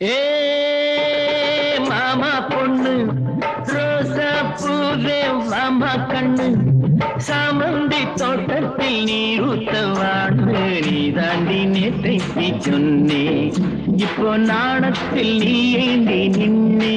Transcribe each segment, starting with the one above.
ஏ மாமா பொண்ணு ரோசா பூவே மாமா கண்ணு சாமந்தி தோட்டத்தில் நீர் வாழ்ந்து நீ தாண்டி நேற்றை சொன்னே. இப்போ நாணத்தில் நீ ஏந்தி நின்னே.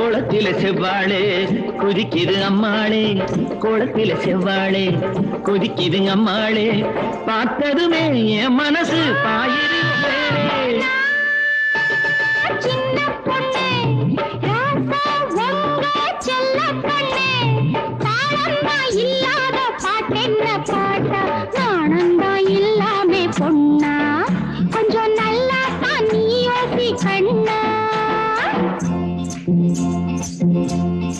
கோலத்தில செவ்வாழே குதிக்குது அம்மாளே. கோலத்தில செவ்வாழே குதிக்குது அம்மாளே. பார்த்ததுமே என் மனசு பாயிருப்பேனே சின்ன பொண்ணு ராசா உங்க செல்ல பொண்ணு. இல்லாத பாட்டென்ன பாட்டா பொண்ணா கொஞ்சம் நல்லா தான் நீ யோசி கண்ணு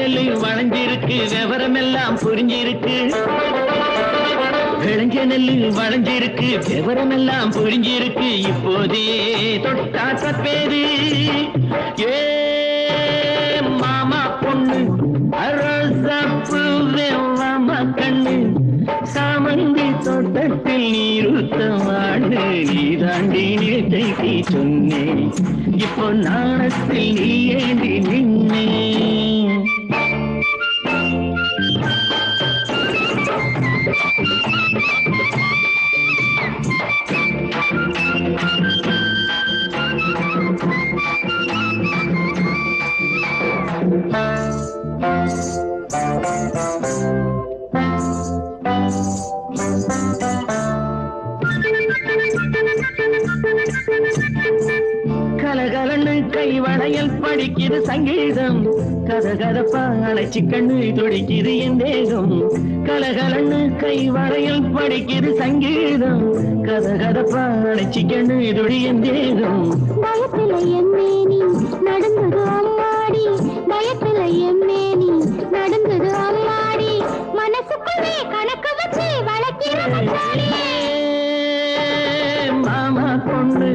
நெல்லு வளைஞ்சிருக்கு விவரம் எல்லாம் புரிஞ்சிருக்கு. விளைஞ்ச நெல்லு வளைஞ்சிருக்கு விவரம் எல்லாம் புரிஞ்சிருக்கு. இப்போதே தொட்டா தப்பேது ஏ மாமா பொண்ணு அரசப்பு மாமா கண்ணு சாமந்தி தோட்டத்தில் நீருத்தவாண்டு நீ தாண்டி நேற்றைக்கு சொன்னேன். இப்போ நாணத்தில் நீ ஏந்தி நின்னே கை வளையல் படிக்குது சங்கீதம். கதகதப்பா அழைச்சி கண்ணு துடிக்குது என் தேகம். கலகலன்னு கை வளையல் படிக்குது சங்கீதம். கதகதப்பா அழைச்சி கண்ணு துடி என் தேகம். பயத்துல எம்மேனி நடந்தது அம்மாடி. பயத்துல எம்மேனி நடந்தது அம்மாடி. மனசுக்குள்ளே கணக்கு வச்சு வளர்க்கிற மாமா பொண்ணு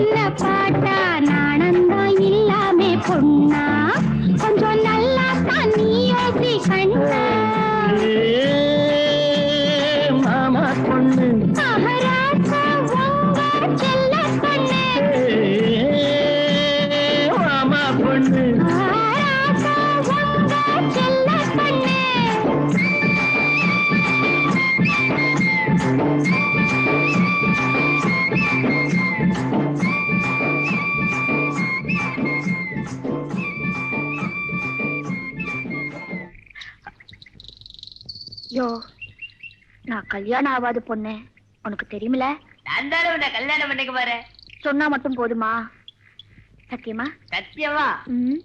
பாட்டென்ன பாட்டா? நாணந்தா இல்லாமே பொண்ணா? யோ நான் கல்யாணம் ஆகாத பொண்ணு. உனக்கு தெரியுமில நான் தானே உன்னை கல்யாணம் பண்ணிக்க போறேன். சொன்னா மட்டும் போதுமா? சத்தியமா? சத்தியமா? ம்.